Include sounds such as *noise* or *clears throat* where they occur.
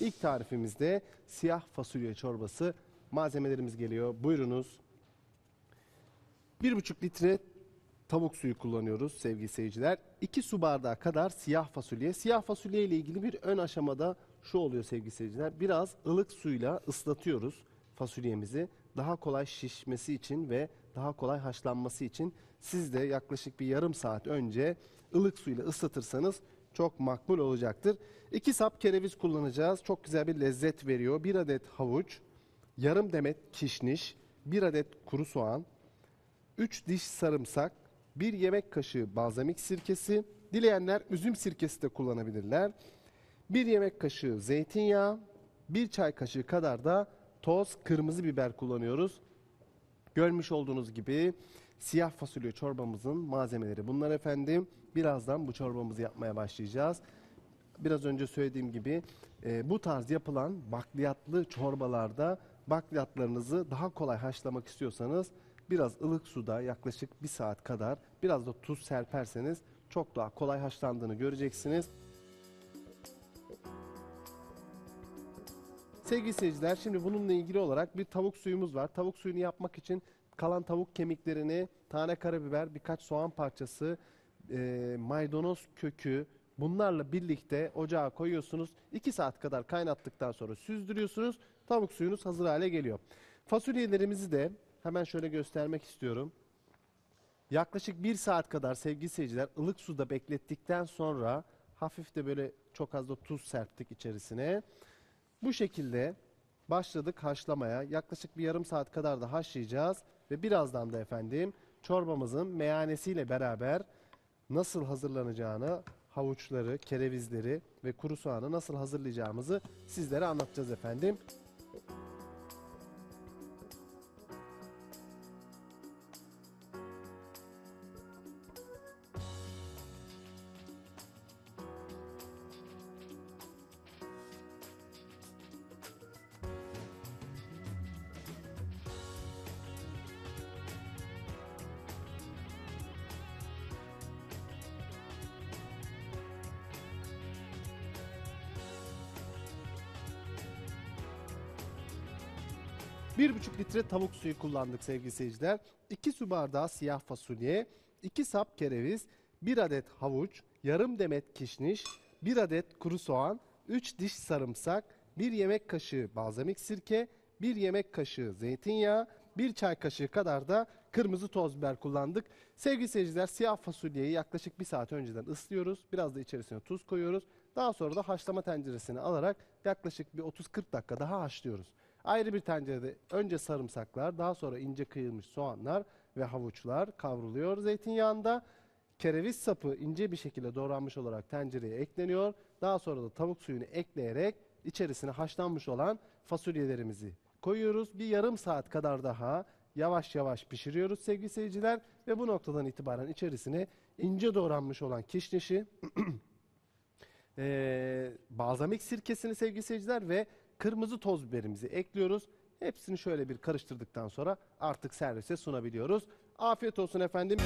İlk tarifimizde siyah fasulye çorbası. Malzemelerimiz geliyor. Buyurunuz. 1,5 litre tavuk suyu kullanıyoruz sevgili seyirciler. 2 su bardağı kadar siyah fasulye. Siyah fasulye ile ilgili bir ön aşamada şu oluyor sevgili seyirciler. Biraz ılık suyla ıslatıyoruz fasulyemizi. Daha kolay şişmesi için ve daha kolay haşlanması için siz de yaklaşık bir yarım saat önce ılık suyla ıslatırsanız çok makbul olacaktır. 2 sap kereviz kullanacağız. Çok güzel bir lezzet veriyor. 1 adet havuç, yarım demet kişniş, 1 adet kuru soğan, 3 diş sarımsak, 1 yemek kaşığı balzamik sirkesi, dileyenler üzüm sirkesi de kullanabilirler. 1 yemek kaşığı zeytinyağı, 1 çay kaşığı kadar da toz kırmızı biber kullanıyoruz. Görmüş olduğunuz gibi siyah fasulye çorbamızın malzemeleri bunlar efendim. Birazdan bu çorbamızı yapmaya başlayacağız. Biraz önce söylediğim gibi e, bu tarz yapılan bakliyatlı çorbalarda bakliyatlarınızı daha kolay haşlamak istiyorsanız biraz ılık suda yaklaşık bir saat kadar biraz da tuz serperseniz çok daha kolay haşlandığını göreceksiniz. Sevgili seyirciler şimdi bununla ilgili olarak bir tavuk suyumuz var. Tavuk suyunu yapmak için kalan tavuk kemiklerini, tane karabiber, birkaç soğan parçası, e, maydanoz kökü bunlarla birlikte ocağa koyuyorsunuz. 2 saat kadar kaynattıktan sonra süzdürüyorsunuz. Tavuk suyunuz hazır hale geliyor. Fasulyelerimizi de hemen şöyle göstermek istiyorum. Yaklaşık bir saat kadar sevgili seyirciler ılık suda beklettikten sonra hafif de böyle çok az da tuz serptik içerisine. Bu şekilde başladık haşlamaya. Yaklaşık bir yarım saat kadar da haşlayacağız. Ve birazdan da efendim çorbamızın meyanesiyle beraber nasıl hazırlanacağını, havuçları, kerevizleri ve kuru soğanı nasıl hazırlayacağımızı sizlere anlatacağız efendim. Bir buçuk litre tavuk suyu kullandık sevgili seyirciler. 2 su bardağı siyah fasulye, 2 sap kereviz, 1 adet havuç, yarım demet kişniş, 1 adet kuru soğan, 3 diş sarımsak, 1 yemek kaşığı balzamik sirke, 1 yemek kaşığı zeytinyağı, 1 çay kaşığı kadar da kırmızı toz biber kullandık. Sevgili seyirciler siyah fasulyeyi yaklaşık bir saat önceden ıslıyoruz. Biraz da içerisine tuz koyuyoruz. Daha sonra da haşlama tenceresine alarak yaklaşık bir 30-40 dakika daha haşlıyoruz. Ayrı bir tencerede önce sarımsaklar, daha sonra ince kıyılmış soğanlar ve havuçlar kavruluyor zeytinyağında. Kereviz sapı ince bir şekilde doğranmış olarak tencereye ekleniyor. Daha sonra da tavuk suyunu ekleyerek içerisine haşlanmış olan fasulyelerimizi koyuyoruz. Bir yarım saat kadar daha yavaş yavaş pişiriyoruz sevgili seyirciler. Ve bu noktadan itibaren içerisine ince doğranmış olan kişnişi, *clears throat* ee, balzamik sirkesini sevgili seyirciler ve kırmızı toz biberimizi ekliyoruz. Hepsini şöyle bir karıştırdıktan sonra artık servise sunabiliyoruz. Afiyet olsun efendim.